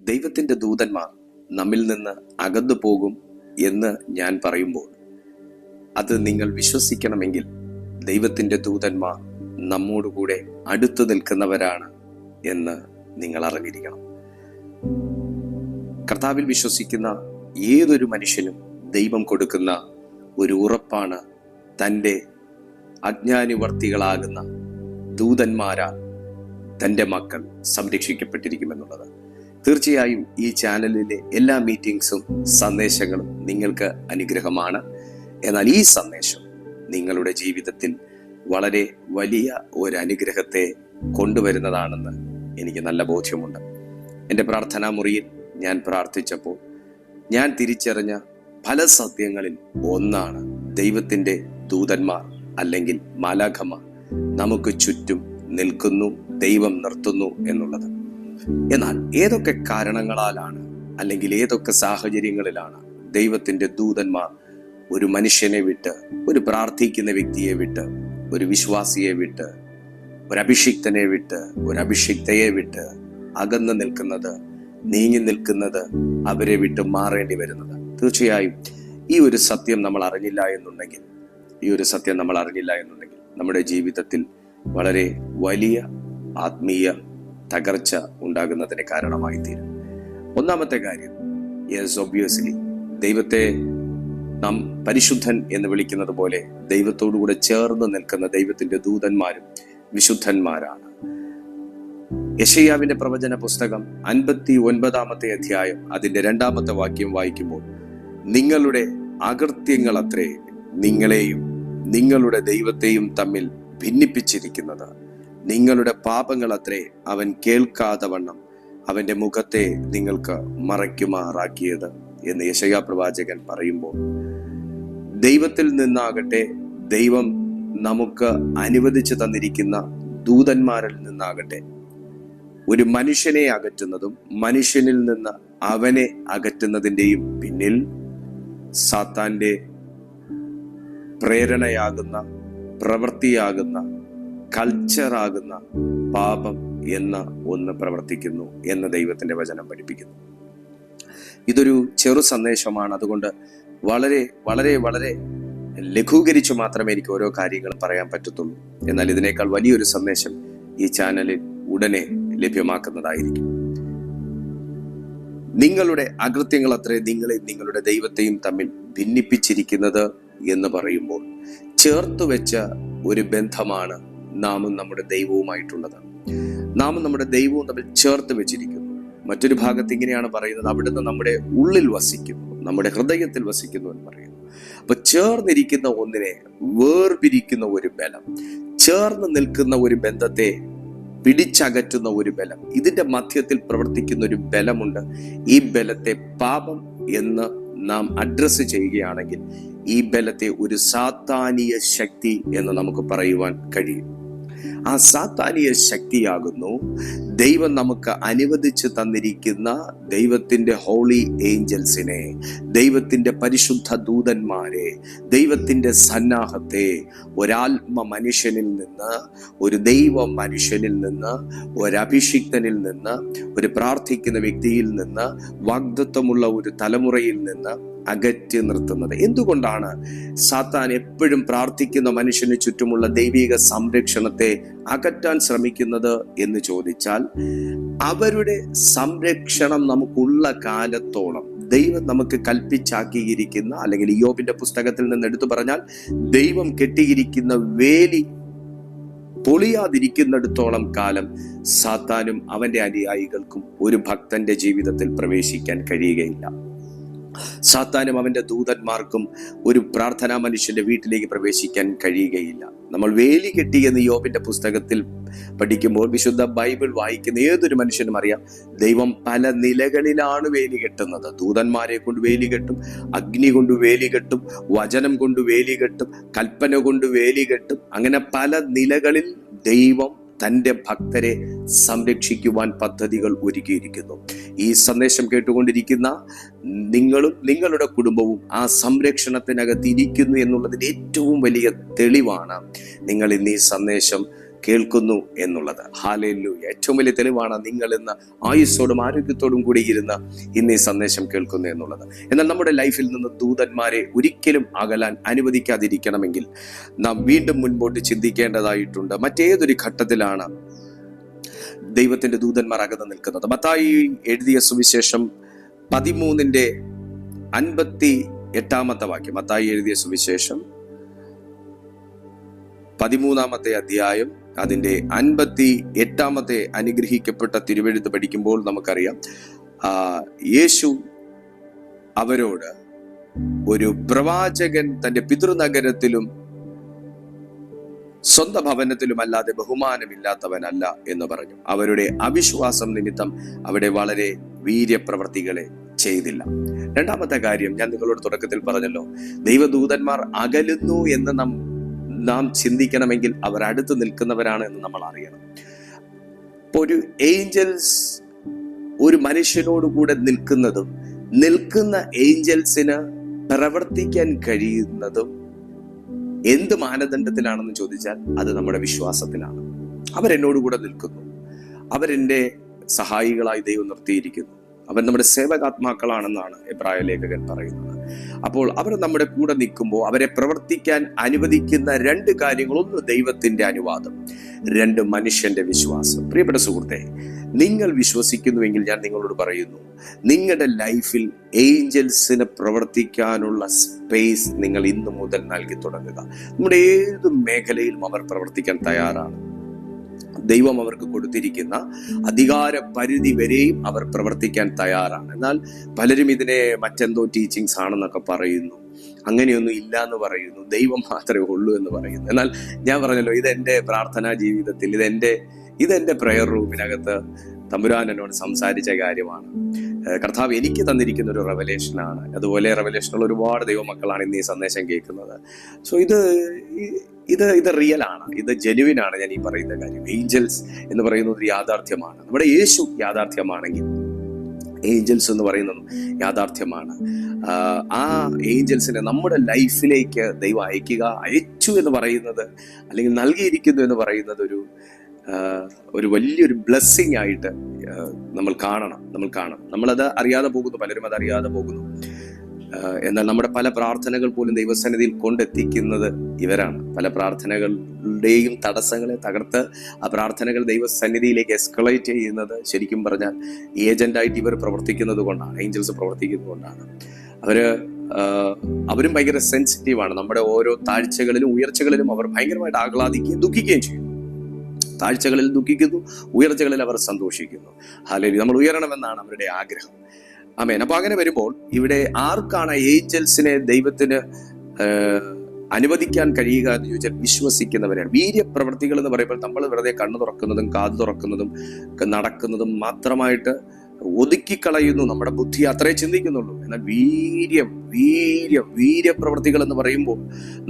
ദൈവത്തിന്റെ ദൂതന്മാർ നമ്മിൽ നിന്ന് അകന്നു പോകും എന്ന് ഞാൻ പറയുമ്പോൾ അത് നിങ്ങൾ വിശ്വസിക്കണമെങ്കിൽ ദൈവത്തിന്റെ ദൂതന്മാർ നമ്മോടുകൂടെ അടുത്തു നിൽക്കുന്നവരാണ് എന്ന് നിങ്ങൾ അറിഞ്ഞിരിക്കണം. കർത്താവിൽ വിശ്വസിക്കുന്ന ഏതൊരു മനുഷ്യനും ദൈവം കൊടുക്കുന്ന ഒരു ഉറപ്പാണ് തന്റെ അജ്ഞാനിവർത്തികളാകുന്ന ദൂതന്മാരാൽ തന്റെ മക്കൾ സംരക്ഷിക്കപ്പെട്ടിരിക്കുമെന്നുള്ളത്. തീർച്ചയായും ഈ ചാനലിലെ എല്ലാ മീറ്റിംഗ്സും സന്ദേശങ്ങളും നിങ്ങൾക്ക് അനുഗ്രഹമാണ്. എന്നാൽ ഈ സന്ദേശം നിങ്ങളുടെ ജീവിതത്തിൽ വളരെ വലിയ ഒരു അനുഗ്രഹത്തെ കൊണ്ടുവരുന്നതാണെന്ന് എനിക്ക് നല്ല ബോധ്യമുണ്ട്. എന്റെ പ്രാർത്ഥനാ മുറിയിൽ ഞാൻ പ്രാർത്ഥിച്ചപ്പോൾ ഞാൻ തിരിച്ചറിഞ്ഞ പല സത്യങ്ങളിൽ ഒന്നാണ് ദൈവത്തിന്റെ ദൂതന്മാർ അല്ലെങ്കിൽ മാലാഖമാർ നമുക്ക് ചുറ്റും നിൽക്കുന്നു ദൈവം നിർത്തുന്നു എന്നുള്ളത്. എന്നാൽ ഏതൊക്കെ കാരണങ്ങളാലാണ് അല്ലെങ്കിൽ ഏതൊക്കെ സാഹചര്യങ്ങളിലാണ് ദൈവത്തിന്റെ ദൂതന്മാർ ഒരു മനുഷ്യനെ വിട്ട് ഒരു പ്രാർത്ഥിക്കുന്ന വ്യക്തിയെ വിട്ട് ഒരു വിശ്വാസിയെ വിട്ട് ഒരു അഭിഷിക്തനെ വിട്ട് ഒരു അഭിഷിക്തയെ വിട്ട് അകന്നു നിൽക്കുന്നത് നീങ്ങി നിൽക്കുന്നത് അവരെ വിട്ട് മാറേണ്ടി വരുന്നത്? തീർച്ചയായും ഈ ഒരു സത്യം നമ്മൾ അറിഞ്ഞില്ല എന്നുണ്ടെങ്കിൽ ഈ ഒരു സത്യം നമ്മൾ അറിഞ്ഞില്ല എന്നുണ്ടെങ്കിൽ നമ്മുടെ ജീവിതത്തിൽ വളരെ വലിയ ആത്മീയ തകർച്ച ഉണ്ടാകുന്നതിന് കാരണമായി തീരും ഒന്നാമത്തെ കാര്യം യെസ് ഒബ്വിയസ്ലി ദൈവത്തെ നാം പരിശുദ്ധൻ എന്ന് വിളിക്കുന്നത് പോലെ ദൈവത്തോടുകൂടെ ചേർന്ന് നിൽക്കുന്ന ദൈവത്തിന്റെ ദൂതന്മാരും വിശുദ്ധന്മാരാണ്. യശയ്യാവിന്റെ പ്രവചന പുസ്തകം അൻപത്തി ഒൻപതാമത്തെ അധ്യായം അതിന്റെ രണ്ടാമത്തെ വാക്യം വായിക്കുമ്പോൾ നിങ്ങളുടെ അകൃത്യങ്ങൾ അത്രേ നിങ്ങളെയും നിങ്ങളുടെ ദൈവത്തെയും തമ്മിൽ ഭിന്നിപ്പിച്ചിരിക്കുന്നത്. നിങ്ങളുടെ പാപങ്ങൾ അത്രേ അവൻ കേൾക്കാതെ വണ്ണം അവന്റെ മുഖത്തെ നിങ്ങൾക്ക് മറയ്ക്കുമാറാക്കിയത് എന്ന് യശയാ പ്രവാചകൻ പറയുമ്പോൾ ദൈവത്തിൽ നിന്നാകട്ടെ ദൈവം നമുക്ക് അനുവദിച്ചു തന്നിരിക്കുന്ന ദൂതന്മാരിൽ നിന്നാകട്ടെ ഒരു മനുഷ്യനെ അകറ്റുന്നതും മനുഷ്യനിൽ നിന്ന് അവനെ അകറ്റുന്നതിന്റെയും പിന്നിൽ സാത്താന്റെ പ്രേരണയാകുന്ന പ്രവൃത്തിയാകുന്ന കൾച്ചറാകുന്ന പാപം എന്ന ഒന്ന് പ്രവർത്തിക്കുന്നു എന്ന് ദൈവത്തിന്റെ വചനം പഠിപ്പിക്കുന്നു. ഇതൊരു ചെറു സന്ദേശമാണ്. അതുകൊണ്ട് വളരെ വളരെ വളരെ ലഘൂകരിച്ചു മാത്രമേ എനിക്ക് ഓരോ കാര്യങ്ങളും പറയാൻ പറ്റത്തുള്ളൂ. എന്നാൽ ഇതിനേക്കാൾ വലിയൊരു സന്ദേശം ഈ ചാനലിൽ ഉടനെ ലഭ്യമാക്കുന്നതായിരിക്കും. നിങ്ങളുടെ അകൃത്യങ്ങൾ അത്രേ നിങ്ങളെ നിങ്ങളുടെ ദൈവത്തെയും തമ്മിൽ ഭിന്നിപ്പിച്ചിരിക്കുന്നത് എന്ന് പറയുമ്പോൾ ചേർത്ത് വെച്ച ഒരു ബന്ധമാണ് നാമും നമ്മുടെ ദൈവവുമായിട്ടുള്ളത് നാമും നമ്മുടെ ദൈവവും തമ്മിൽ ചേർത്ത് വെച്ചിരിക്കുന്നു. മറ്റൊരു ഭാഗത്ത് ഇങ്ങനെയാണ് പറയുന്നത് അവിടുന്ന് നമ്മുടെ ഉള്ളിൽ വസിക്കുന്നു നമ്മുടെ ഹൃദയത്തിൽ വസിക്കുന്നു എന്ന് പറയുന്നു. അപ്പൊ ചേർന്നിരിക്കുന്ന ഒന്നിനെ വേർപിരിക്കുന്ന ഒരു ബലം ചേർന്ന് നിൽക്കുന്ന ഒരു ബന്ധത്തെ പിടിച്ചകറ്റുന്ന ഒരു ബലം ഇതിന്റെ മധ്യത്തിൽ പ്രവർത്തിക്കുന്ന ഒരു ബലമുണ്ട്. ഈ ബലത്തെ പാപം എന്ന് നാം അഡ്രസ്സ് ചെയ്യുകയാണെങ്കിൽ ഈ ബലത്തെ ഒരു സാത്താനീയ ശക്തി എന്ന് നമുക്ക് പറയുവാൻ കഴിയും. ആ സാത്താനിയ ശക്തിയാകുന്നു. ദൈവം നമുക്ക് അനുവദിച്ച് തന്നിരിക്കുന്ന ദൈവത്തിന്റെ ഹോളി ഏഞ്ചൽസിനെ ദൈവത്തിന്റെ പരിശുദ്ധ ദൂതന്മാരെ ദൈവത്തിന്റെ സന്നാഹത്തെ ഒരാത്മ മനുഷ്യനിൽ നിന്ന് ഒരു ദൈവ മനുഷ്യനിൽ നിന്ന് ഒരഭിഷിക്തനിൽ നിന്ന് ഒരു പ്രാർത്ഥിക്കുന്ന വ്യക്തിയിൽ നിന്ന് വാഗ്ദത്വമുള്ള ഒരു തലമുറയിൽ നിന്ന് അകറ്റി നിർത്തുന്നത്. എന്തുകൊണ്ടാണ് സാത്താൻ എപ്പോഴും പ്രാർത്ഥിക്കുന്ന മനുഷ്യന് ചുറ്റുമുള്ള ദൈവിക സംരക്ഷണത്തെ അകറ്റാൻ ശ്രമിക്കുന്നത് എന്ന് ചോദിച്ചാൽ അവരുടെ സംരക്ഷണം നമുക്കുള്ള കാലത്തോളം ദൈവം നമുക്ക് കൽപ്പിച്ചാക്കിയിരിക്കുന്ന അല്ലെങ്കിൽ യോബിന്റെ പുസ്തകത്തിൽ നിന്ന് എടുത്തു പറഞ്ഞാൽ ദൈവം കെട്ടിയിരിക്കുന്ന വേലി പൊളിയാതിരിക്കുന്നിടത്തോളം കാലം സാത്താനും അവന്റെ അനുയായികൾക്കും ഒരു ഭക്തന്റെ ജീവിതത്തിൽ പ്രവേശിക്കാൻ കഴിയുകയില്ല. സാത്താനും അവന്റെ ദൂതന്മാർക്കും ഒരു പ്രാർത്ഥനാ മനുഷ്യന്റെ വീട്ടിലേക്ക് പ്രവേശിക്കാൻ കഴിയുകയില്ല. നമ്മൾ വേലി കെട്ടി എന്ന് യോബിന്റെ പുസ്തകത്തിൽ പഠിക്കുമ്പോൾ വിശുദ്ധ ബൈബിൾ വായിക്കുന്ന ഏതൊരു മനുഷ്യനും അറിയാം ദൈവം പല നിലകളിലാണ് വേലി കെട്ടുന്നത്. ദൂതന്മാരെ കൊണ്ട് വേലി കെട്ടും അഗ്നി കൊണ്ട് വേലി കെട്ടും വചനം കൊണ്ട് വേലി കെട്ടും കൽപ്പന കൊണ്ട് വേലി കെട്ടും. അങ്ങനെ പല നിലകളിൽ ദൈവം തന്റെ ഭക്തരെ സംരക്ഷിക്കുവാൻ പദ്ധതികൾ ഒരുക്കിയിരിക്കുന്നു. ഈ സന്ദേശം കേട്ടുകൊണ്ടിരിക്കുന്ന നിങ്ങളും നിങ്ങളുടെ കുടുംബവും ആ സംരക്ഷണത്തിനകത്ത് ഇരിക്കുന്നു എന്നുള്ളതിന് ഏറ്റവും വലിയ തെളിവാണ്. നിങ്ങൾ ഇന്ന് ഈ സന്ദേശം കേൾക്കുന്നു എന്നുള്ളത്. ഹാലേലു ഏറ്റവും വലിയ തെളിവാണ് നിങ്ങൾ ഇന്ന് ആയുസ്സോടും ആരോഗ്യത്തോടും കൂടി ഇരുന്ന് ഇന്ന് ഈ സന്ദേശം കേൾക്കുന്നു എന്നുള്ളത്. എന്നാൽ നമ്മുടെ ലൈഫിൽ നിന്ന് ദൂതന്മാരെ ഒരിക്കലും അകലാൻ അനുവദിക്കാതിരിക്കണമെങ്കിൽ നാം വീണ്ടും മുൻപോട്ട് ചിന്തിക്കേണ്ടതായിട്ടുണ്ട്. മറ്റേതൊരു ഘട്ടത്തിലാണ് ദൈവത്തിന്റെ ദൂതന്മാർ അകന്ന് നിൽക്കുന്നത്. മത്തായി എഴുതിയ സുവിശേഷം പതിമൂന്നിന്റെ അൻപത്തി എട്ടാമത്തെ വാക്യം. മത്തായി എഴുതിയ സുവിശേഷം പതിമൂന്നാമത്തെ അധ്യായം അതിന്റെ അൻപത്തി എട്ടാമത്തെ അനുഗ്രഹിക്കപ്പെട്ട തിരുവെഴുത്ത് പഠിക്കുമ്പോൾ നമുക്കറിയാം. യേശു അവരോട് ഒരു പ്രവാചകൻ തന്റെ പിതൃനഗരത്തിലും സ്വന്ത ഭവനത്തിലും അല്ലാതെ ബഹുമാനമില്ലാത്തവനല്ല എന്ന് പറഞ്ഞു. അവരുടെ അവിശ്വാസം നിമിത്തം അവിടെ വളരെ വീര്യപ്രവർത്തികളെ ചെയ്തില്ല. രണ്ടാമത്തെ കാര്യം ഞാൻ നിങ്ങളോട് തുടക്കത്തിൽ പറഞ്ഞല്ലോ ദൈവദൂതന്മാർ അകലുന്നു എന്ന് നാം നാം ചിന്തിക്കണമെങ്കിൽ അവർ അടുത്ത് നിൽക്കുന്നവരാണ് എന്ന് നമ്മൾ അറിയണം. ഇപ്പൊ ഒരു ഏഞ്ചൽസ് ഒരു മനുഷ്യനോട് കൂടെ നിൽക്കുന്നതും നിൽക്കുന്ന ഏഞ്ചൽസിന് പ്രവർത്തിക്കാൻ കഴിയുന്നതും എന്ത് മാനദണ്ഡത്തിലാണെന്ന് ചോദിച്ചാൽ അത് നമ്മുടെ വിശ്വാസത്തിലാണ്. അവരെന്നോട് കൂടെ നിൽക്കുന്നു. അവരെന്റെ സഹായികളായി ദൈവം നിർത്തിയിരിക്കുന്നു. അവർ നമ്മുടെ സേവകാത്മാക്കളാണെന്നാണ് എബ്രായ ലേഖകൻ പറയുന്നത്. അപ്പോൾ അവർ നമ്മുടെ കൂടെ നിൽക്കുമ്പോൾ അവരെ പ്രവർത്തിക്കാൻ അനുവദിക്കുന്ന രണ്ട് കാര്യങ്ങൾ. ഒന്ന് ദൈവത്തിന്റെ അനുവാദം രണ്ട് മനുഷ്യന്റെ വിശ്വാസം. പ്രിയപ്പെട്ട സുഹൃത്തെ നിങ്ങൾ വിശ്വസിക്കുന്നുവെങ്കിൽ ഞാൻ നിങ്ങളോട് പറയുന്നു നിങ്ങളുടെ ലൈഫിൽ ഏഞ്ചൽസിന് പ്രവർത്തിക്കാനുള്ള സ്പേസ് നിങ്ങൾ ഇന്നു മുതൽ നൽകി തുടങ്ങുക. നമ്മുടെ ഏത് മേഖലയിലും അവർ പ്രവർത്തിക്കാൻ തയ്യാറാണ്. ദൈവം അവർക്ക് കൊടുത്തിരിക്കുന്ന അധികാര പരിധി വരെയും അവർ പ്രവർത്തിക്കാൻ തയ്യാറാണ്. എന്നാൽ പലരും ഇതിനെ മറ്റെന്തോ ടീച്ചിങ്സ് ആണെന്നൊക്കെ പറയുന്നു. അങ്ങനെയൊന്നും ഇല്ല എന്ന് പറയുന്നു. ദൈവം മാത്രമേ ഉള്ളൂ എന്ന് പറയുന്നു. എന്നാൽ ഞാൻ പറഞ്ഞല്ലോ ഇതെന്റെ പ്രാർത്ഥനാ ജീവിതത്തിൽ ഇതെന്റെ ഇതെന്റെ പ്രയർ റൂമിനകത്ത് തമ്പുരാൻ എന്നോട് സംസാരിച്ച കാര്യമാണ്. കർത്താവ് എനിക്ക് തന്നിരിക്കുന്ന ഒരു റെവലേഷനാണ്. അതുപോലെ റെവലേഷനുള്ള ഒരുപാട് ദൈവമക്കളാണ് ഇന്ന് ഈ സന്ദേശം കേൾക്കുന്നത്. സോ ഇത് ഇത് ഇത് റിയൽ ആണ്. ഇത് ജെനുവിൻ ആണ് ഞാൻ ഈ പറയുന്ന കാര്യം. ഏഞ്ചൽസ് എന്ന് പറയുന്നത് ഒരു യാഥാർത്ഥ്യമാണ്. നമ്മുടെ യേശു യാഥാർത്ഥ്യമാണെങ്കിൽ ഏഞ്ചൽസ് എന്ന് പറയുന്നതും യാഥാർത്ഥ്യമാണ്. ആ ഏഞ്ചൽസിനെ നമ്മുടെ ലൈഫിലേക്ക് ദൈവം അയക്കുക അയച്ചു എന്ന് പറയുന്നത് അല്ലെങ്കിൽ നൽകിയിരിക്കുന്നു എന്ന് പറയുന്നത് ഒരു ഒരു വലിയൊരു ബ്ലെസ്സിങ് ആയിട്ട് നമ്മൾ കാണണം നമ്മൾ കാണണം. നമ്മളത് അറിയാതെ പോകുന്നു പലരും അത് അറിയാതെ പോകുന്നു. എന്നാൽ നമ്മുടെ പല പ്രാർത്ഥനകൾ പോലും ദൈവസന്നിധിയിൽ കൊണ്ടെത്തിക്കുന്നത് ഇവരാണ്. പല പ്രാർത്ഥനകളുടെയും തടസ്സങ്ങളെ തകർത്ത് ആ പ്രാർത്ഥനകൾ ദൈവസന്നിധിയിലേക്ക് എസ്കലേറ്റ് ചെയ്യുന്നത് ശരിക്കും പറഞ്ഞാൽ ഏജന്റായിട്ട് ഇവർ പ്രവർത്തിക്കുന്നത് കൊണ്ടാണ് ഏഞ്ചൽസ് പ്രവർത്തിക്കുന്നത് കൊണ്ടാണ്. അവർ അവരും ഭയങ്കര സെൻസിറ്റീവാണ് നമ്മുടെ ഓരോ താഴ്ചകളിലും ഉയർച്ചകളിലും അവർ ഭയങ്കരമായിട്ട് ആഹ്ലാദിക്കുകയും ദുഃഖിക്കുകയും ചെയ്യും. താഴ്ചകളിൽ ദുഃഖിക്കുന്നു ഉയർച്ചകളിൽ അവർ സന്തോഷിക്കുന്നു. ഹാലേലി നമ്മൾ ഉയരണമെന്നാണ് അവരുടെ ആഗ്രഹം. അമേൻ അപ്പൊ അങ്ങനെ വരുമ്പോൾ ഇവിടെ ആർക്കാണ് ഏഞ്ചൽസിനെ ദൈവത്തിന് അനുവദിക്കാൻ കഴിയുക എന്ന് ചോദിച്ചാൽ വിശ്വസിക്കുന്നവരാണ്. വീര്യപ്രവർത്തികൾ എന്ന് പറയുമ്പോൾ നമ്മൾ വെറുതെ കണ്ണു തുറക്കുന്നതും കാതു തുറക്കുന്നതും നടക്കുന്നതും മാത്രമായിട്ട് ഒതുക്കിക്കളയുന്നു നമ്മുടെ ബുദ്ധി. അത്രേ ചിന്തിക്കുന്നുള്ളൂ. എന്നാൽ വീര്യം വീര്യം വീര്യപ്രവർത്തികൾ എന്ന് പറയുമ്പോൾ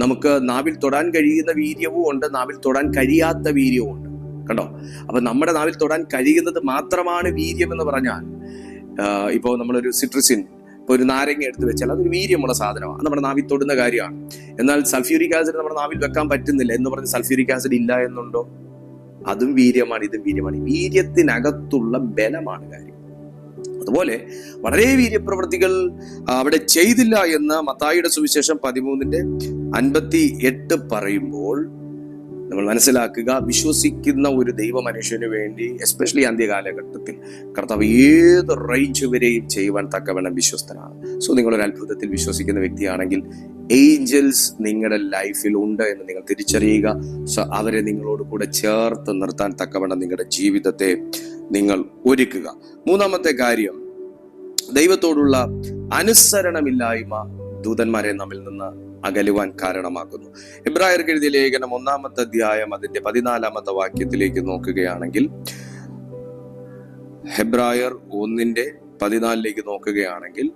നമുക്ക് നാവിൽ തൊടാൻ കഴിയുന്ന വീര്യവും ഉണ്ട് നാവിൽ തൊടാൻ കഴിയാത്ത വീര്യവും ഉണ്ട്. കണ്ടോ? അപ്പൊ നമ്മുടെ നാവിൽ തൊടാൻ കഴിയുന്നത് മാത്രമാണ് വീര്യം എന്ന് പറഞ്ഞാൽ ഇപ്പോൾ ഇപ്പോ നമ്മളൊരു സിട്രസിൻ ഇപ്പൊ ഒരു നാരങ്ങ എടുത്ത് വെച്ചാൽ അതൊരു വീര്യമുള്ള സാധനമാണ്. നമ്മുടെ നാവിൽ തൊടുന്ന കാര്യമാണ്. എന്നാൽ സൾഫ്യൂരിക് ആസിഡ് നമ്മുടെ നാവിൽ വെക്കാൻ പറ്റുന്നില്ല എന്ന് പറഞ്ഞ് സൾഫ്യൂരിക് ആസിഡ് ഇല്ല എന്നുണ്ടോ? അതും വീര്യമാണ് ഇതും വീര്യമാണ്. വീര്യത്തിനകത്തുള്ള ബലമാണ് കാര്യം. അതുപോലെ വളരെ വീര്യപ്രവൃത്തികൾ അവിടെ ചെയ്തില്ല എന്ന് മത്തായിയുടെ സുവിശേഷം പതിമൂന്നിന്റെ അൻപത്തി എട്ട് പറയുമ്പോൾ നമ്മൾ മനസ്സിലാക്കുക വിശ്വസിക്കുന്ന ഒരു ദൈവ മനുഷ്യന് വേണ്ടി എസ്പെഷ്യലി അന്ത്യകാലഘട്ടത്തിൽ കർത്താവ് ഏത് റേഞ്ച് വരെയും ചെയ്യുവാൻ തക്കവണ്ണം വിശ്വസ്തനാണ്. സോ നിങ്ങളൊരു അത്ഭുതത്തിൽ വിശ്വസിക്കുന്ന വ്യക്തിയാണെങ്കിൽ ഏഞ്ചൽസ് നിങ്ങളുടെ ലൈഫിൽ ഉണ്ട് എന്ന് നിങ്ങൾ തിരിച്ചറിയുക. സോ അവരെ നിങ്ങളോട് കൂടെ ചേർത്ത് നിർത്താൻ തക്കവണ്ണം നിങ്ങളുടെ ജീവിതത്തെ നിങ്ങൾ ഒരുക്കുക. മൂന്നാമത്തെ കാര്യം ദൈവത്തോടുള്ള അനുസരണമില്ലായ്മ ദൂതന്മാരെ നമ്മിൽ നിന്ന് അകലുവാൻ കാരണമാകുന്നു. ഇബ്രായർക്ക് എഴുതിയ ലേഖനം ഒന്നാമത്തെ അധ്യായം അതിന്റെ പതിനാലാമത്തെ വാക്യത്തിലേക്ക് നോക്കുകയാണെങ്കിൽ ഹെബ്രായർ ഒന്നിന്റെ പതിനാലിലേക്ക് നോക്കുകയാണെങ്കിൽ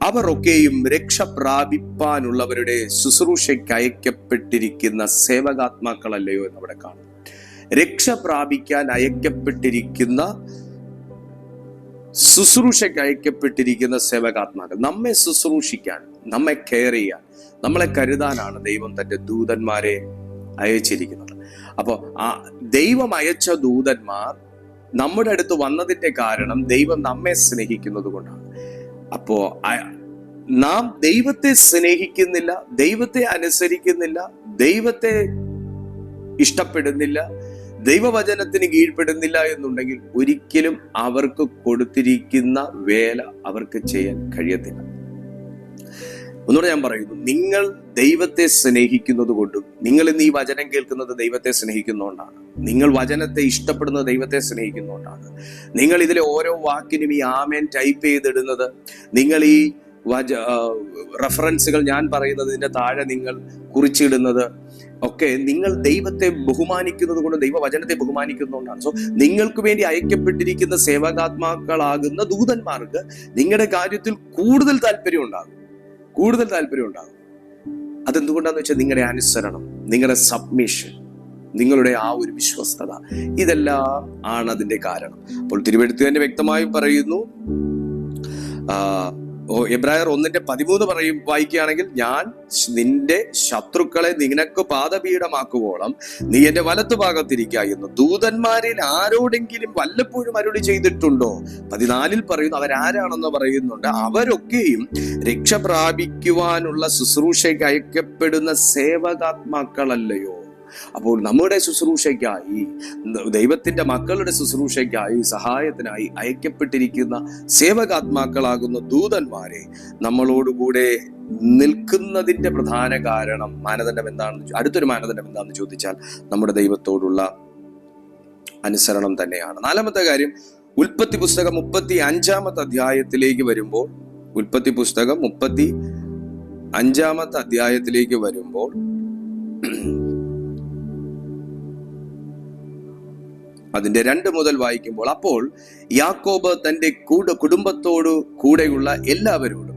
അവർ ഒക്കെയും രക്ഷ പ്രാപിപ്പാനുള്ളവരുടെ ശുശ്രൂഷയ്ക്ക് അയക്കപ്പെട്ടിരിക്കുന്ന സേവകാത്മാക്കളല്ലയോ എന്ന് അവിടെ കാണും രക്ഷ പ്രാപിക്കാൻ അയക്കപ്പെട്ടിരിക്കുന്ന ശുശ്രൂഷയ്ക്ക് അയക്കപ്പെട്ടിരിക്കുന്ന സേവകാത്മാക്കൾ. നമ്മെ ശുശ്രൂഷിക്കാൻ നമ്മെ കെയർ ചെയ്യാൻ നമ്മളെ കരുതാനാണ് ദൈവം തന്റെ ദൂതന്മാരെ അയച്ചിരിക്കുന്നത്. അപ്പോൾ ആ ദൈവം അയച്ച ദൂതന്മാർ നമ്മുടെ അടുത്ത് വന്നതിന്റെ കാരണം ദൈവം നമ്മെ സ്നേഹിക്കുന്നത് കൊണ്ടാണ്. അപ്പോ നാം ദൈവത്തെ സ്നേഹിക്കുന്നില്ല ദൈവത്തെ അനുസരിക്കുന്നില്ല ദൈവത്തെ ഇഷ്ടപ്പെടുന്നില്ല ദൈവവചനത്തിന് കീഴ്പ്പെടുന്നില്ല എന്നുണ്ടെങ്കിൽ ഒരിക്കലും അവർക്ക് കൊടുത്തിരിക്കുന്ന വേല അവർക്ക് ചെയ്യാൻ കഴിയത്തില്ല. ഒന്നുകൂടെ ഞാൻ പറയുന്നു നിങ്ങൾ ദൈവത്തെ സ്നേഹിക്കുന്നത് കൊണ്ടും നിങ്ങൾ ഇന്ന് ഈ വചനം കേൾക്കുന്നത് ദൈവത്തെ സ്നേഹിക്കുന്നതുകൊണ്ടാണ് നിങ്ങൾ വചനത്തെ ഇഷ്ടപ്പെടുന്നത് ദൈവത്തെ സ്നേഹിക്കുന്നതുകൊണ്ടാണ് നിങ്ങൾ ഇതിലെ ഓരോ വാക്കിനും ഈ ആമേൻ ടൈപ്പ് ചെയ്തിടുന്നത് നിങ്ങൾ ഈ വച റഫറൻസുകൾ ഞാൻ പറയുന്നത് ഇതിന്റെ താഴെ നിങ്ങൾ കുറിച്ചിടുന്നത് ഒക്കെ നിങ്ങൾ ദൈവത്തെ ബഹുമാനിക്കുന്നത് കൊണ്ട് ദൈവവചനത്തെ ബഹുമാനിക്കുന്നതുകൊണ്ടാണ് സോ നിങ്ങൾക്ക് വേണ്ടി അയക്കപ്പെട്ടിരിക്കുന്ന സേവകാത്മാക്കളാകുന്ന ദൂതന്മാർക്ക് നിങ്ങളുടെ കാര്യത്തിൽ കൂടുതൽ താല്പര്യം ഉണ്ടാകും. കൂടുതൽ താല്പര്യം ഉണ്ടാകും. അതെന്തുകൊണ്ടാന്ന് വെച്ചാൽ നിങ്ങളുടെ അനുസരണം നിങ്ങളുടെ സബ്മിഷൻ നിങ്ങളുടെ ആ ഒരു വിശ്വസ്തത ഇതെല്ലാം ആണ് അതിന്റെ കാരണം. അപ്പോൾ തിരുവെടുത്ത് തന്നെ വ്യക്തമായി പറയുന്നു എബ്രായർ ഒന്നിന്റെ പതിമൂന്ന് പറയും വായിക്കുകയാണെങ്കിൽ ഞാൻ നിന്റെ ശത്രുക്കളെ നിനക്ക് പാദപീഠമാക്കുവോളം നീ എന്റെ വലത്തു ഭാഗത്തിരിക്കുക എന്ന്. ദൂതന്മാരിൽ ആരോടെങ്കിലും വല്ലപ്പോഴും അരുളി ചെയ്തിട്ടുണ്ടോ? പതിനാലിൽ പറയുന്നു അവരാരാണെന്ന് പറയുന്നുണ്ട്. അവരൊക്കെയും രക്ഷ പ്രാപിക്കുവാനുള്ള ശുശ്രൂഷയ്ക്ക് അയക്കപ്പെടുന്ന സേവകാത്മാക്കളല്ലയോ? അപ്പോൾ നമ്മുടെ ശുശ്രൂഷയ്ക്കായി ദൈവത്തിന്റെ മക്കളുടെ ശുശ്രൂഷയ്ക്കായി സഹായത്തിനായി അയക്കപ്പെട്ടിരിക്കുന്ന സേവകാത്മാക്കളാകുന്ന ദൂതന്മാരെ നമ്മളോടുകൂടെ നിൽക്കുന്നതിന്റെ പ്രധാന കാരണം മാനദണ്ഡം എന്താണെന്ന് അടുത്തൊരു മാനദണ്ഡം എന്താണെന്ന് ചോദിച്ചാൽ നമ്മുടെ ദൈവത്തോടുള്ള അനുസരണം തന്നെയാണ്. നാലാമത്തെ കാര്യം ഉൽപ്പത്തി പുസ്തകം മുപ്പത്തി അഞ്ചാമത്തെ അധ്യായത്തിലേക്ക് വരുമ്പോൾ ഉൽപ്പത്തി പുസ്തകം മുപ്പത്തി അഞ്ചാമത്തെ അധ്യായത്തിലേക്ക് വരുമ്പോൾ അതിന്റെ രണ്ട് മുതൽ വായിക്കുമ്പോൾ അപ്പോൾ യാക്കോബ് തന്റെ കൂട കുടുംബത്തോടു കൂടെയുള്ള എല്ലാവരോടും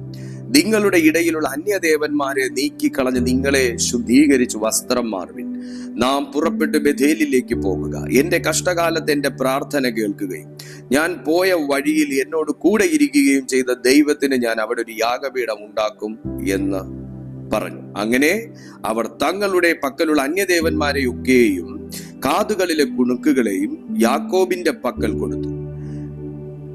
നിങ്ങളുടെ ഇടയിലുള്ള അന്യദേവന്മാരെ നീക്കിക്കളഞ്ഞ് നിങ്ങളെ ശുദ്ധീകരിച്ച് വസ്ത്രം മാറുവിൻ. നാം പുറപ്പെട്ട് ബഥേലിലേക്ക് പോകുക. എന്റെ കഷ്ടകാലത്ത് എന്റെ പ്രാർത്ഥന കേൾക്കുകയും ഞാൻ പോയ വഴിയിൽ എന്നോട് കൂടെ ഇരിക്കുകയും ചെയ്ത ദൈവത്തിന് ഞാൻ അവിടെ ഒരു യാഗപീഠം ഉണ്ടാക്കും എന്ന് പറഞ്ഞു. അങ്ങനെ അവർ തങ്ങളുടെ പക്കലുള്ള അന്യദേവന്മാരെയൊക്കെയും കാതുകളിലെ കുണുക്കുകളെയും യാക്കോബിന്റെ പക്കൽ കൊടുത്തു.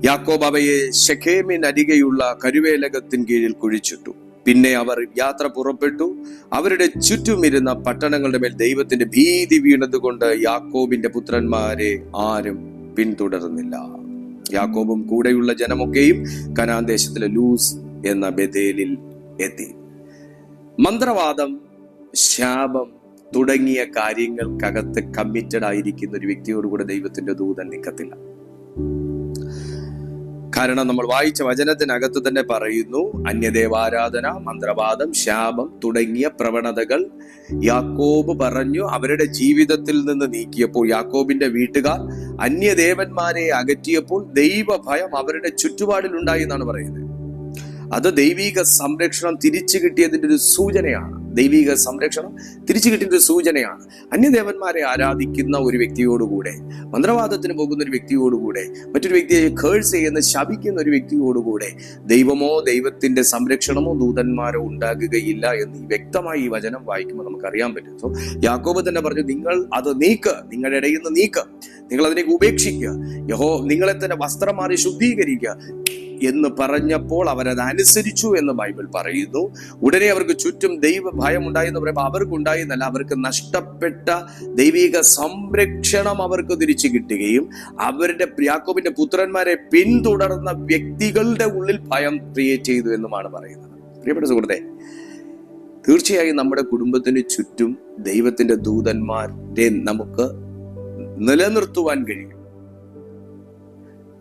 യാക്കോബ് അവയെ ഷെഖേമിനരികെയുള്ള കരുവേലകത്തിൻ കീഴിൽ കുഴിച്ചിട്ടു. പിന്നെ അവർ യാത്ര പുറപ്പെട്ടു. അവരുടെ ചുറ്റുമിരുന്ന പട്ടണങ്ങളുടെ മേൽ ദൈവത്തിന്റെ ഭീതി വീണതുകൊണ്ട് യാക്കോബിന്റെ പുത്രന്മാരെ ആരും പിന്തുടർന്നില്ല. യാക്കോബും കൂടെയുള്ള ജനമൊക്കെയും കനാൻ ദേശത്തിലെ ലൂസ് എന്ന ബഥേലിൽ എത്തി. മന്ത്രവാദം ശാപം തുടങ്ങിയ കാര്യങ്ങൾക്കകത്ത് കമ്മിറ്റഡ് ആയിരിക്കുന്ന ഒരു വ്യക്തിയോട് കൂടെ ദൈവത്തിന്റെ ദൂതൻ നിൽക്കത്തില്ല. കാരണം നമ്മൾ വായിച്ച വചനത്തിനകത്ത് തന്നെ പറയുന്നു അന്യദേവാരാധന മന്ത്രവാദം ശാപം തുടങ്ങിയ പ്രവണതകൾ യാക്കോബ് പറഞ്ഞു അവരുടെ ജീവിതത്തിൽ നിന്ന് നീക്കിയപ്പോൾ യാക്കോബിന്റെ വീട്ടുകാർ അന്യദേവന്മാരെ അകറ്റിയപ്പോൾ ദൈവഭയം അവരുടെ ചുറ്റുപാടിൽ ഉണ്ടായി എന്നാണ് പറയുന്നത്. അത് ദൈവിക സംരക്ഷണം തിരിച്ചു കിട്ടിയതിന്റെ ഒരു സൂചനയാണ്. ദൈവിക സംരക്ഷണം തിരിച്ചു കിട്ടിയ ഒരു സൂചനയാണ്. അന്യദേവന്മാരെ ആരാധിക്കുന്ന ഒരു വ്യക്തിയോടുകൂടെ മന്ത്രവാദത്തിന് പോകുന്ന ഒരു വ്യക്തിയോടുകൂടെ മറ്റൊരു വ്യക്തിയെ കേഴ്സ് ചെയ്യുന്ന ശപിക്കുന്ന ഒരു വ്യക്തിയോടുകൂടെ ദൈവമോ ദൈവത്തിന്റെ സംരക്ഷണമോ ദൂതന്മാരോ ഉണ്ടാകുകയില്ല എന്ന് വ്യക്തമായി ഈ വചനം വായിക്കുമ്പോൾ നമുക്ക് അറിയാൻ പറ്റും. സോ യാക്കോബ് തന്നെ പറഞ്ഞു നിങ്ങൾ അത് നീക്ക് നിങ്ങളുടെ ഇടയിൽ നിന്ന് നീക്ക്. നിങ്ങൾ അതിനെ ഉപേക്ഷിക്കുക. യഹോ നിങ്ങളെ തന്നെ വസ്ത്രം മാറി ശുദ്ധീകരിക്കുക. എന്ന് പറഞ്ഞപ്പോൾ അവരത് അനുസരിച്ചു എന്ന് ബൈബിൾ പറയുന്നു. ഉടനെ അവർക്ക് ചുറ്റും ദൈവ ഭയം ഉണ്ടായി എന്ന് പറയുമ്പോൾ അവർക്കുണ്ടായി എന്നല്ല അവർക്ക് നഷ്ടപ്പെട്ട ദൈവിക സംരക്ഷണം അവർക്ക് തിരിച്ചു കിട്ടുകയും അവരുടെ യാക്കോബിന്റെ പുത്രന്മാരെ പിന്തുടർന്ന വ്യക്തികളുടെ ഉള്ളിൽ ഭയം ക്രിയേറ്റ് ചെയ്തു എന്നുമാണ് പറയുന്നത്. പ്രിയപ്പെട്ട സുഹൃത്തെ തീർച്ചയായും നമ്മുടെ കുടുംബത്തിന് ചുറ്റും ദൈവത്തിന്റെ ദൂതന്മാരെ നമുക്ക് നിലനിർത്തുവാൻ കഴിയും.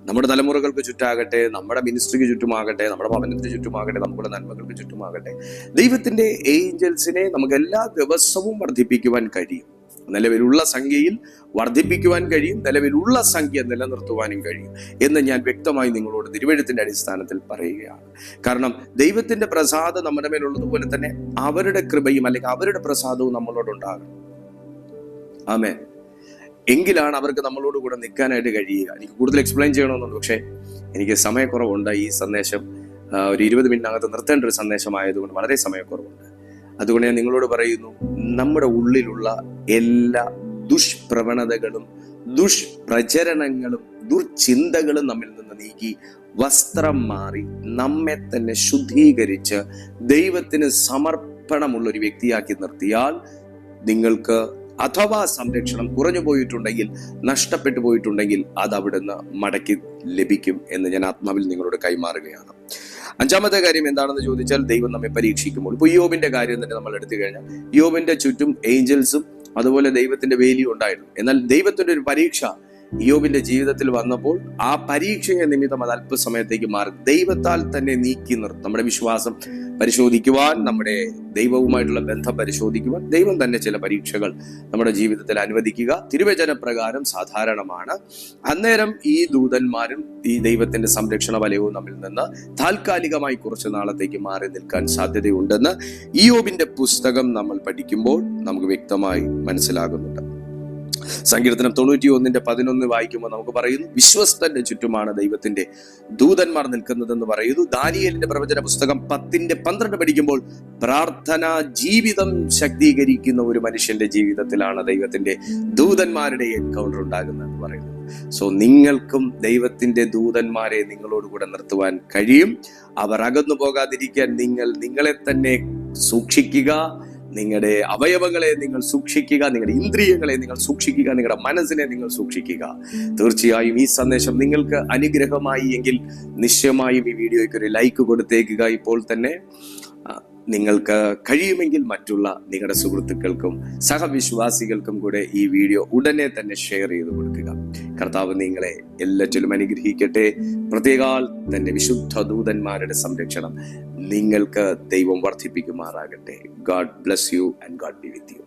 നമ്മുടെ തലമുറകൾക്ക് ചുറ്റാകട്ടെ നമ്മുടെ മിനിസ്ട്രിക്ക് ചുറ്റുമാകട്ടെ നമ്മുടെ ഭവനത്തിന് ചുറ്റുമാകട്ടെ നമ്മുടെ നന്മകൾക്ക് ചുറ്റുമാകട്ടെ ദൈവത്തിന്റെ ഏഞ്ചൽസിനെ നമുക്ക് എല്ലാ ദിവസവും വർദ്ധിപ്പിക്കുവാൻ കഴിയും. നിലവിലുള്ള സംഖ്യയിൽ വർദ്ധിപ്പിക്കുവാൻ കഴിയും നിലവിലുള്ള സംഖ്യ നിലനിർത്തുവാനും കഴിയും എന്ന് ഞാൻ വ്യക്തമായി നിങ്ങളോട് തിരുവഴുത്തിന്റെ അടിസ്ഥാനത്തിൽ പറയുകയാണ്. കാരണം ദൈവത്തിന്റെ പ്രസാദം നമ്മുടെ മേലുള്ളതുപോലെ തന്നെ അവരുടെ കൃപയും അല്ലെങ്കിൽ അവരുടെ പ്രസാദവും നമ്മളോടുണ്ടാകണം ആമേ എങ്കിലാണ് അവർക്ക് നമ്മളോട് കൂടെ നിൽക്കാനായിട്ട് കഴിയുക. എനിക്ക് കൂടുതൽ എക്സ്പ്ലെയിൻ ചെയ്യണമെന്നുണ്ട്. പക്ഷേ എനിക്ക് സമയക്കുറവുണ്ട്. ഈ സന്ദേശം ഒരു ഇരുപത് മിനിറ്റിനകത്ത് നിർത്തേണ്ട ഒരു സന്ദേശമായതുകൊണ്ട് വളരെ സമയക്കുറവുണ്ട്. അതുകൊണ്ട് ഞാൻ നിങ്ങളോട് പറയുന്നു നമ്മുടെ ഉള്ളിലുള്ള എല്ലാ ദുഷ്പ്രവണതകളും ദുഷ്പ്രചരണങ്ങളും ദുർചിന്തകളും നമ്മിൽ നിന്ന് നീക്കി വസ്ത്രം മാറി നമ്മെ തന്നെ ശുദ്ധീകരിച്ച് ദൈവത്തിന് സമർപ്പണമുള്ള ഒരു വ്യക്തിയാക്കി നിർത്തിയാൽ നിങ്ങൾക്ക് അഥവാ സംരക്ഷണം കുറഞ്ഞു പോയിട്ടുണ്ടെങ്കിൽ നഷ്ടപ്പെട്ടു പോയിട്ടുണ്ടെങ്കിൽ അത് അവിടുന്ന് മടക്കി ലഭിക്കും എന്ന് ഞാൻ ആത്മാവിൽ നിങ്ങളോട് കൈമാറുകയാണ്. അഞ്ചാമത്തെ കാര്യം എന്താണെന്ന് ചോദിച്ചാൽ ദൈവം നമ്മെ പരീക്ഷിക്കുമ്പോൾ ഇപ്പോൾ യോബിന്റെ കാര്യം തന്നെ നമ്മൾ എടുത്തു കഴിഞ്ഞാൽ യോബിന്റെ ചുറ്റും ഏഞ്ചൽസും അതുപോലെ ദൈവത്തിന്റെ വേലിയും ഉണ്ടായിരുന്നു. എന്നാൽ ദൈവത്തിന്റെ ഒരു പരീക്ഷ യോബിന്റെ ജീവിതത്തിൽ വന്നപ്പോൾ ആ പരീക്ഷയെ നിമിത്തം അത് അല്പസമയത്തേക്ക് മാറി. ദൈവത്താൽ തന്നെ നീക്കി നിർത്തും. നമ്മുടെ വിശ്വാസം പരിശോധിക്കുവാൻ നമ്മുടെ ദൈവവുമായിട്ടുള്ള ബന്ധം പരിശോധിക്കുവാൻ ദൈവം തന്നെ ചില പരീക്ഷകൾ നമ്മുടെ ജീവിതത്തിൽ അനുവദിക്കുക. തിരുവചന പ്രകാരം സാധാരണമാണ്. അന്നേരം ഈ ദൂതന്മാരും ഈ ദൈവത്തിന്റെ സംരക്ഷണ വലയവും നമ്മിൽ നിന്ന് താൽക്കാലികമായി കുറച്ച് നാളത്തേക്ക് മാറി നിൽക്കാൻ സാധ്യതയുണ്ടെന്ന് ഇയോബിന്റെ പുസ്തകം നമ്മൾ പഠിക്കുമ്പോൾ നമുക്ക് വ്യക്തമായി മനസ്സിലാകുന്നുണ്ട്. സങ്കീർത്തനം തൊണ്ണൂറ്റി ഒന്നിന്റെ പതിനൊന്ന് വായിക്കുമ്പോൾ നമുക്ക് പറയുന്നു വിശ്വസ്തന്റെ ചുറ്റുമാണ് ദൈവത്തിന്റെ ദൂതന്മാർ നിൽക്കുന്നതെന്ന് പറയുന്നു. ദാനിയലിന്റെ പ്രവചന പുസ്തകം പത്തിന്റെ പന്ത്രണ്ട് പഠിക്കുമ്പോൾ പ്രാർത്ഥന ജീവിതം ശക്തീകരിക്കുന്ന ഒരു മനുഷ്യന്റെ ജീവിതത്തിലാണ് ദൈവത്തിന്റെ ദൂതന്മാരുടെ എൻകൗണ്ടർ ഉണ്ടാകുന്നതെന്ന് പറയുന്നത്. സോ നിങ്ങൾക്കും ദൈവത്തിന്റെ ദൂതന്മാരെ നിങ്ങളോടുകൂടെ നിർത്തുവാൻ കഴിയും. അവർ അകന്നു പോകാതിരിക്കാൻ നിങ്ങൾ നിങ്ങളെ തന്നെ സൂക്ഷിക്കുക. നിങ്ങളുടെ അവയവങ്ങളെ നിങ്ങൾ സൂക്ഷിക്കുക നിങ്ങളുടെ ഇന്ദ്രിയങ്ങളെ നിങ്ങൾ സൂക്ഷിക്കുക നിങ്ങളുടെ മനസ്സിനെ നിങ്ങൾ സൂക്ഷിക്കുക. തീർച്ചയായും ഈ സന്ദേശം നിങ്ങൾക്ക് അനുഗ്രഹമായി എങ്കിൽ നിശ്ചയമായും ഈ വീഡിയോയ്ക്ക് ഒരു ലൈക്ക് കൊടുത്തേക്കുക. ഇപ്പോൾ തന്നെ നിങ്ങൾക്ക് കഴിയുമെങ്കിൽ മറ്റുള്ള നിങ്ങളുടെ സുഹൃത്തുക്കൾക്കും സഹവിശ്വാസികൾക്കും കൂടെ ഈ വീഡിയോ ഉടനെ തന്നെ ഷെയർ ചെയ്ത് കൊടുക്കുക. കർത്താവ് നിങ്ങളെ എല്ലാറ്റിലും അനുഗ്രഹിക്കട്ടെ. പ്രത്യേകാൽ തന്റെ വിശുദ്ധ ദൂതന്മാരുടെ സംരക്ഷണം നിങ്ങൾക്ക് ദൈവം വർദ്ധിപ്പിക്കുമാറാകട്ടെ. God bless you and God be with you